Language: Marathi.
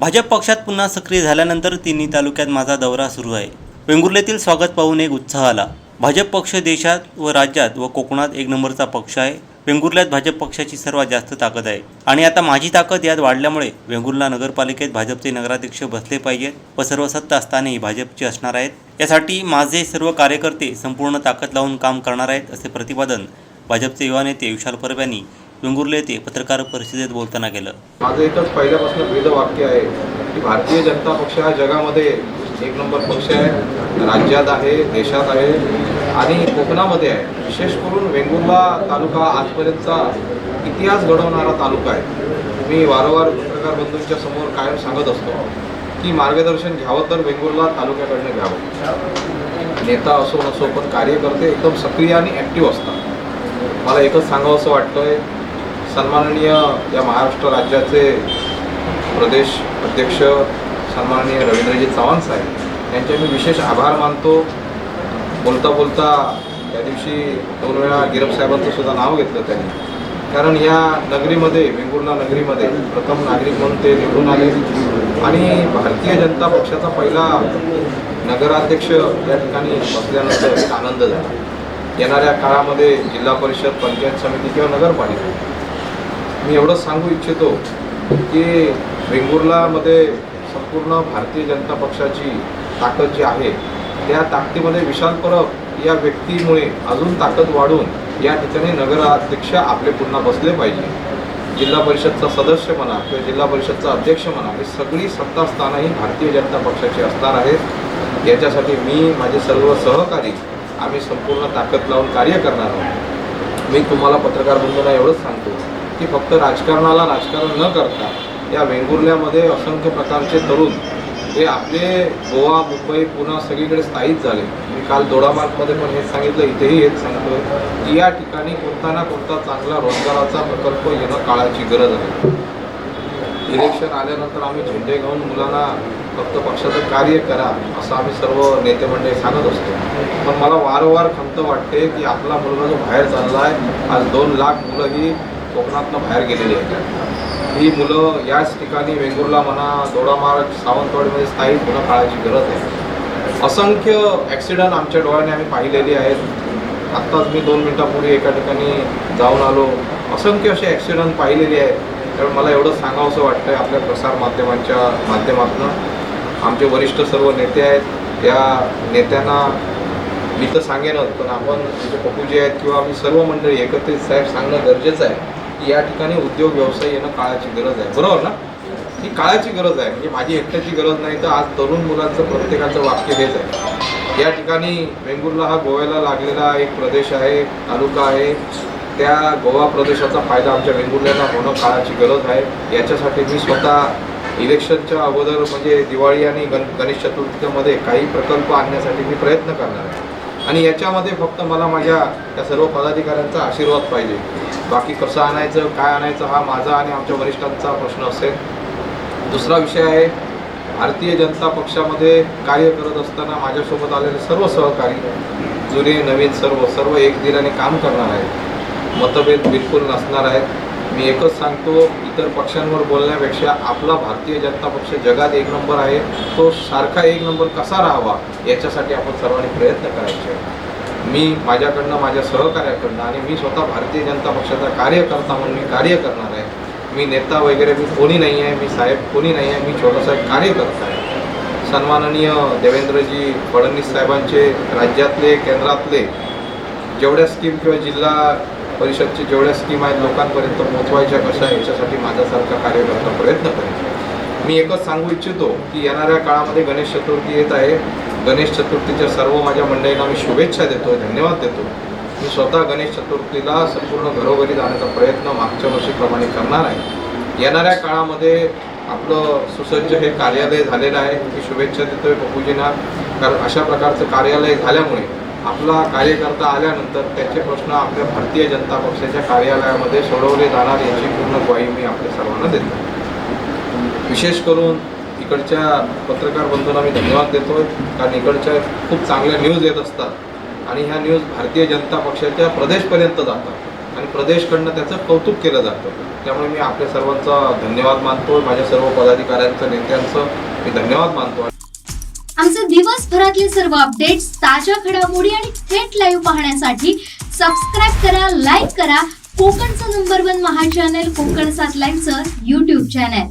भाजप पक्षात पुन्हा सक्रिय झाल्यानंतर तिन्ही तालुक्यात माझा दौरा सुरू आहे. वेंगुर्ल्यातील स्वागत पाहून एक उत्साह आला. भाजप पक्ष देशात व राज्यात व कोकणात एक नंबरचा पक्ष आहे. वेंगुर्ल्यात भाजप पक्षाची सर्वात जास्त ताकद आहे. आणि आता माझी ताकद यात वाढल्यामुळे वेंगुर्ला नगरपालिकेत भाजपचे नगराध्यक्ष बसले पाहिजेत व सर्व सत्ता स्थानेही भाजपची असणार आहेत. यासाठी माझे सर्व कार्यकर्ते संपूर्ण ताकद लावून काम करणार आहेत असे प्रतिपादन भाजपचे युवा नेते विशाल परब यांनी वेंगुर्ले येथे पत्रकार परिषदेत बोलताना केलं. माझं एकच पहिल्यापासून वेद वाक्य आहे की भारतीय जनता पक्ष हा जगामध्ये एक नंबर पक्ष आहे राज्यात आहे देशात आहे आणि कोकणामध्ये आहे. विशेष करून वेंगुर्ला तालुका आजपर्यंतचा इतिहास घडवणारा तालुका आहे. मी वारंवार पत्रकार बंधूंच्या समोर कायम सांगत असतो की मार्गदर्शन घ्यावं तर वेंगुर्ला तालुक्याकडनं घ्यावं. नेता असो नसो पण कार्यकर्ते एकदम सक्रिय आणि ॲक्टिव्ह असतात. मला एकच सांगावं असं वाटतंय सन्माननीय या महाराष्ट्र राज्याचे प्रदेश अध्यक्ष सन्माननीय रवींद्रजी चव्हाण साहेब यांचे मी विशेष आभार मानतो. बोलता बोलता त्या दिवशी दोन वेळा गिरप साहेबांचं सुद्धा नाव घेतलं त्यांनी. कारण या नगरीमध्ये वेंगुर्ला नगरीमध्ये प्रथम नागरिक म्हणून ते निवडून आले. आणि भारतीय जनता पक्षाचा पहिला नगराध्यक्ष या ठिकाणी बसल्यानंतर एक आनंद झाला. येणाऱ्या काळामध्ये जिल्हा परिषद पंचायत समिती किंवा नगरपालिका मी एवढं सांगू इच्छितो की वेंगुर्लामध्ये संपूर्ण भारतीय जनता पक्षाची ताकद जी आहे त्या ताकदीमध्ये विशाल परब या व्यक्तीमुळे अजून ताकद वाढून या ठिकाणी नगराध्यक्ष आपले पुन्हा बसले पाहिजे. जिल्हा परिषदचा सदस्य म्हणा किंवा जिल्हा परिषदचा अध्यक्ष म्हणा हे सगळी सत्तास्थानं ही भारतीय जनता पक्षाची असणार आहेत. याच्यासाठी मी माझे सर्व सहकारी आम्ही संपूर्ण ताकद लावून कार्य करणार आहोत. मी तुम्हाला पत्रकार बंधूंना एवढंच सांगतो की फक्त राजकारणाला राजकारण न करता या वेंगुर्ल्यामध्ये असंख्य प्रकारचे तरुण हे आपले गोवा मुंबई पुन्हा सगळीकडे स्थायिक झाले. मी काल दोडामार्गमध्ये पण हेच सांगितलं इथेही हेच सांगतो की या ठिकाणी कोणता ना कोणता चांगला रोजगाराचा प्रकल्प येणं काळाची गरज आहे. इलेक्शन आल्यानंतर आम्ही झेंडे घेऊन मुलांना फक्त पक्षाचं कार्य करा असं आम्ही सर्व नेते मंडळी सांगत असतो. पण मला वारंवार खंत वाटते की आपला मुलगा जो बाहेर चालला आहे आज दोन लाख मुलं ही कोकणातनं बाहेर गेलेली आहेत. ही मुलं याच ठिकाणी वेंगुर्ला म्हणा दोडामार्ग सावंतवाडीमध्ये स्थायिक होणं काळाची गरज आहे. असंख्य ॲक्सिडंट आमच्या डोळ्याने आम्ही पाहिलेली आहेत. आत्ताच मी दोन मिनटापूर्वी एका ठिकाणी जाऊन आलो. असंख्य असे ॲक्सिडंट पाहिलेले आहेत. त्यामुळे मला एवढं सांगावंसं वाटतं आहे आपल्या प्रसार माध्यमांच्या माध्यमातून. आमचे वरिष्ठ सर्व नेते आहेत. त्या नेत्यांना मी तर सांगेनच पण आपण जे पप्पूजी आहेत किंवा आम्ही सर्व मंडळी एकत्रित साहेब सांगणं गरजेचं आहे. की या ठिकाणी उद्योग व्यवसाय येणं काळाची गरज आहे. बरोबर ना? ही काळाची गरज आहे. म्हणजे माझी एकट्याची गरज नाही तर आज तरुण मुलांचं प्रत्येकाचं वाक्य हेच आहे. या ठिकाणी वेंगुर्ला हा गोव्याला लागलेला एक प्रदेश आहे तालुका आहे. त्या गोवा प्रदेशाचा फायदा आमच्या वेंगुर्ल्याला होणं काळाची गरज आहे. याच्यासाठी मी स्वतः इलेक्शनच्या अगोदर म्हणजे दिवाळी आणि गण गणेश चतुर्थीमध्ये काही प्रकल्प आणण्यासाठी मी प्रयत्न करणार आहे. आणि याच्यामध्ये फक्त मला माझ्या त्या सर्व पदाधिकाऱ्यांचा आशीर्वाद पाहिजे. बाकी कसं आणायचं काय आणायचं हा माझा आणि आमच्या वरिष्ठांचा प्रश्न असेल. दुसरा विषय आहे भारतीय जनता पक्षामध्ये कार्य करत असताना माझ्यासोबत आलेले सर्व सहकारी जुने नवीन सर्व सर्व एक दिलाने काम करणार आहेत. मतभेद बिलकुल नसणार आहेत. मी एकच सांगतो इतर पक्षांवर बोलण्यापेक्षा आपला भारतीय जनता पक्ष जगात एक नंबर आहे. तो सारखा एक नंबर कसा राहावा याच्यासाठी आपण सर्वांनी प्रयत्न करायचे आहे. मी माझ्याकडनं माझ्या सहकार्याकडनं आणि मी स्वतः भारतीय जनता पक्षाचा कार्यकर्ता म्हणून मी कार्य करणार आहे. मी नेता वगैरे मी कोणी नाही आहे मी साहेब कोणी नाही आहे मी छोटासाहेब कार्यकर्ता आहे. सन्माननीय देवेंद्रजी फडणवीस साहेबांचे राज्यातले केंद्रातले जेवढ्या स्कीम किंवा जिल्हा परिषदचे जेवढ्या स्कीम आहेत लोकांपर्यंत पोहोचवायच्या कशा याच्यासाठी माझ्यासारखा कार्यकर्ता प्रयत्न करेन. मी एकच सांगू इच्छितो की येणाऱ्या काळामध्ये गणेश चतुर्थी येत आहे. गणेश चतुर्थीच्या सर्व माझ्या मंडळींना मी शुभेच्छा देतो धन्यवाद देतो मी स्वतः गणेश चतुर्थीला संपूर्ण घरोघरी जाण्याचा प्रयत्न मागच्या वर्षीप्रमाणे करणार आहे. येणाऱ्या काळामध्ये आपलं सुसज्ज हे कार्यालय झालेलं आहे मी शुभेच्छा देतोय बापूजींना कारण अशा प्रकारचं कार्यालय झाल्यामुळे आपला कार्यकर्ता आल्यानंतर त्याचे प्रश्न आपल्या भारतीय जनता पक्षाच्या कार्यालयामध्ये सोडवले जाणार याची पूर्ण ग्वाही मी आपल्या सर्वांना देतो विशेष करून इकडच्या पत्रकार बंधूंना मी धन्यवाद देतोय. कारण इकडच्या खूप चांगल्या न्यूज येत असतात. आणि ह्या न्यूज भारतीय जनता पक्षाच्या प्रदेशपर्यंत जातात. आणि प्रदेशकडनं त्याचं कौतुक केलं जातं. त्यामुळे मी आपल्या सर्वांचा धन्यवाद मानतो माझ्या सर्व पदाधिकाऱ्यांचं नेत्यांचं मी धन्यवाद मानतो आमचे दिवसभरातले सर्व अपडेट्स ताज्या घडामोडी आणि थेट लाईव्ह पाहण्यासाठी सबस्क्राईब करा लाईक करा. कोकणचं number one Maha channel Konkan सात लाईनचं युट्यूब चॅनल